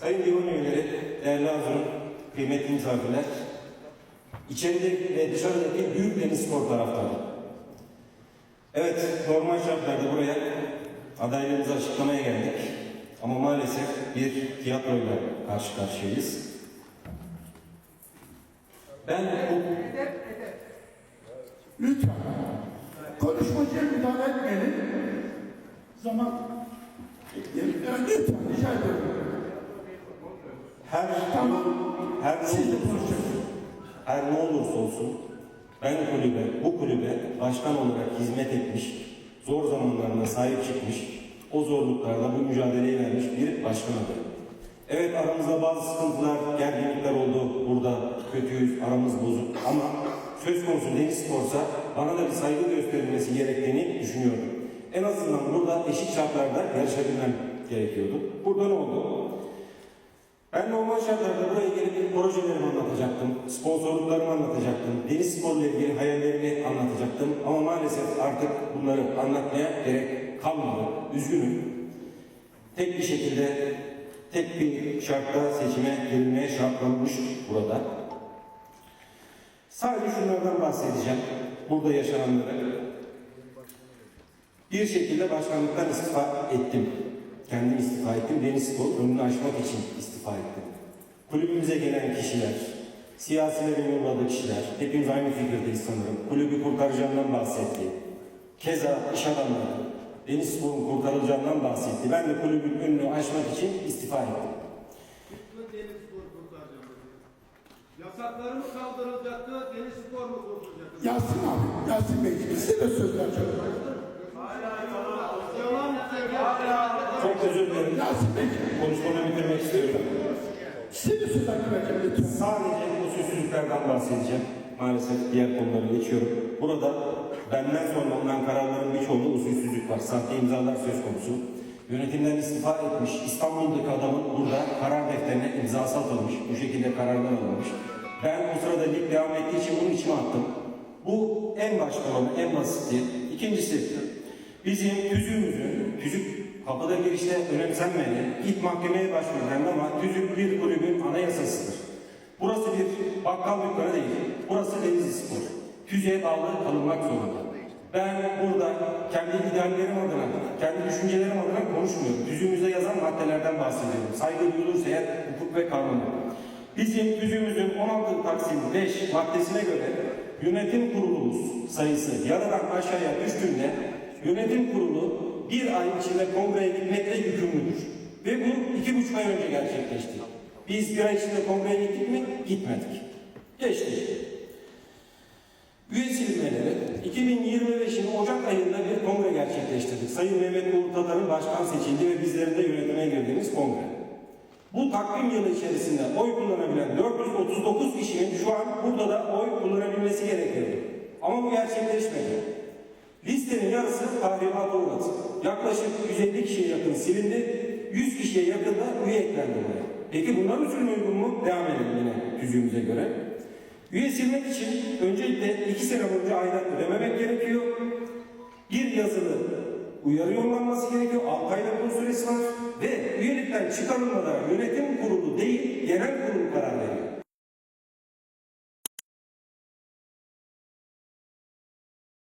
Sayın Divan Üyeleri, değerli Hazırın, kıymetli misafirler, içeride ve dışarıdaki büyük deniz spor taraftarı. Evet, normal şartlarda buraya adaylığımızı açıklamaya geldik. Ama maalesef bir tiyatroyla karşı karşıyayız. Ben bu Lütfen. Konuşmacıya müdahale etmeyelim. Zaman lütfen rica ediyorum. Her Tamam. her ne olursa her ne olursa olsun ben kulübe, bu kulübe başkan olarak hizmet etmiş, zor zamanlarında sahip çıkmış, o zorluklarda bu mücadeleyi vermiş bir başkan adayım. Evet aramızda bazı sıkıntılar, gerginlikler oldu. Burada kötüyüz, aramız bozuk ama söz konusu deniz sporsa bana da bir saygı gösterilmesi gerektiğini düşünüyorum. En azından burada eşit şartlarda yarışabilmem gerekiyordu. Burada ne oldu? Ben normal şartlarda buraya gelip projelerimi anlatacaktım, sponsorluklarımı anlatacaktım, deniz sporuyla ilgili hayallerimi anlatacaktım ama maalesef artık bunları anlatmaya gerek kalmadı. Üzgünüm. Tek bir şekilde, tek bir şartta seçime girilmeye şartlanmış burada. Sadece şunlardan bahsedeceğim. Burada yaşananları. Bir şekilde başkanlıktan istifa ettim. Kendim istifa ettim. Deniz Spor önünü açmak için istifa ettim. Kulübümüze gelen kişiler, siyasilerin yolladığı kişiler, hepimiz aynı fikirdeyiz sanırım. Kulübü kurtaracağından bahsetti. Keza iş adamları, Deniz Spor'un kurtarılacağından bahsetti. Ben de kulübün önünü açmak için istifa ettim. Deniz spor kurtaracağım. Yasakları mı kaldırılacaktı, deniz spor mu kurtulacaktı? Yasin abi, Yasin Bey size de söz vereceğim. Çok özür dilerim. Yasin Bey Konuşmamı bitirmek istiyorum. size de söz hakkı vereceğim lütfen. Sadece usulsüzlüklerden bahsedeceğim. Maalesef diğer konulara geçiyorum. Burada benden sonra alınan kararların birçoğunda usulsüzlük var. Sahte imzalar söz konusu. Yönetimden istifa etmiş İstanbul'daki adamın burada karar defterine imzası atılmış. Bu şekilde kararlar alınmış. Ben o sırada lig devam ettiği için bunun içime attım. Bu en başta olan, en basiti. İkincisi, bizim tüzüğümüzün, tüzük kapıda girişte önemsenmedi. İlk mahkemeye başvuruldu ama tüzük bir kulübün anayasasıdır. Burası bir bakkal dükkanı değil. Burası Denizli Spor. Tüzüğe bağlı kalınmak zorunda. Ben burada kendi ideallerim adına, kendi düşüncelerim adına konuşmuyorum. Tüzüğümüze yazan maddelerden bahsediyorum. Saygı duyulursa eğer hukuk ve kanunu. Bizim tüzüğümüzün 16 Taksim 5 maddesine göre yönetim kurulumuz sayısı yarıdan aşağıya düştüğünde yönetim kurulu bir ay içinde kongreye gitmekle yükümlüdür. Ve bu iki buçuk ay önce gerçekleşti. Biz bir ay içinde kongreye gittik mi? Gitmedik. Geçti. Üye silmeleri 2025'in Ocak ayında bir kongre gerçekleştirdik. Sayın Mehmet Uğur Tatar'ın başkan seçildi ve bizlerin de yönetime girdiğimiz kongre. Bu takvim yılı içerisinde oy kullanabilen 439 kişinin şu an burada da oy kullanabilmesi gerekiyordu. Ama bu gerçekleşmedi. Listenin yarısı tahribata uğradı. Yaklaşık 150 kişiye yakın silindi, 100 kişiye yakın da üye eklendi buraya. Peki bunlar usulüne uygun mu? Devam edelim yine tüzüğümüze göre. Üye silmek için öncelikle 2 sene boyunca aidat ödememek gerekiyor. Bir yazılı uyarı yollanması gerekiyor. 6 aylık bunun süresi var. Ve üyelikten çıkarılmadan yönetim kurulu değil, genel.